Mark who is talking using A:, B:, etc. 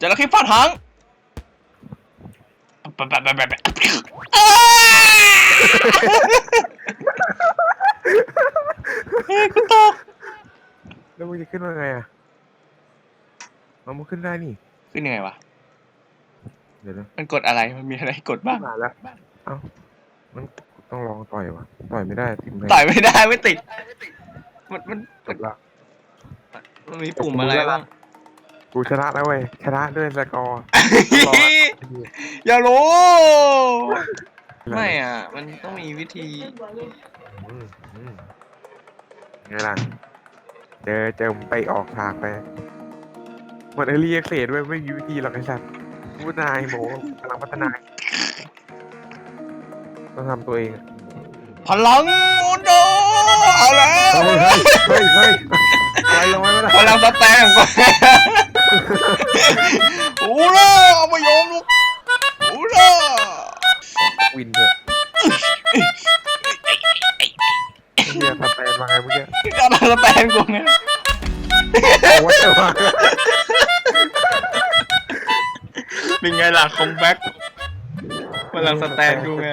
A: จระเข้ฟาดหางปะปะปะปะปะอ้าเฮ้ยกูตก
B: แล้วมึงจะขึ้นมาไงอะเอามันขึ้นได้นี่
A: ขึ้นยังไงวะ
B: เดี๋ยวนะ
A: มันกดอะไร มันมีอะไรให้กดบ้าง
B: มาแล้ว เอ้า มันต้องลองต่อยวะต่อยไม่ได้ติดไหม
A: ต่อยไม่ได้ไม่ติด มันมัน
B: จบละ
A: มันมีปุ่มอะไรบ้าง
B: กูชนะแล้วเว้ย ชนะด้วยสกอร์
A: อย่ารู้ไม่อะ มันต้องมีวิธี
B: อืมอืมไงล่ะ เจอเจอมงไปออกทางไปหมดเอรีเอ็กเซด้วยไม่มีวิธีหรอกไอ้สัตว์พูดนายโมกำลังพัฒนาต้องทำตัวเองอะ
A: พลังอุนโดเอาแล้ว
B: เฮ้ยเฮ้ยเฮ้ยอะไรลงไว้ไม่ได้
A: พลังสแตมก่ อนโอ้ล่ะเอามายอมลูกโอ้ล่ะ
B: วินเถอะเฮียสแตนมาไงเมื่อกี้
A: พลังสแตมกูไง
B: โอ้ยแต่ว่า
A: เป็นไงล่ะคอมแบ็กพลังสแตนกูไง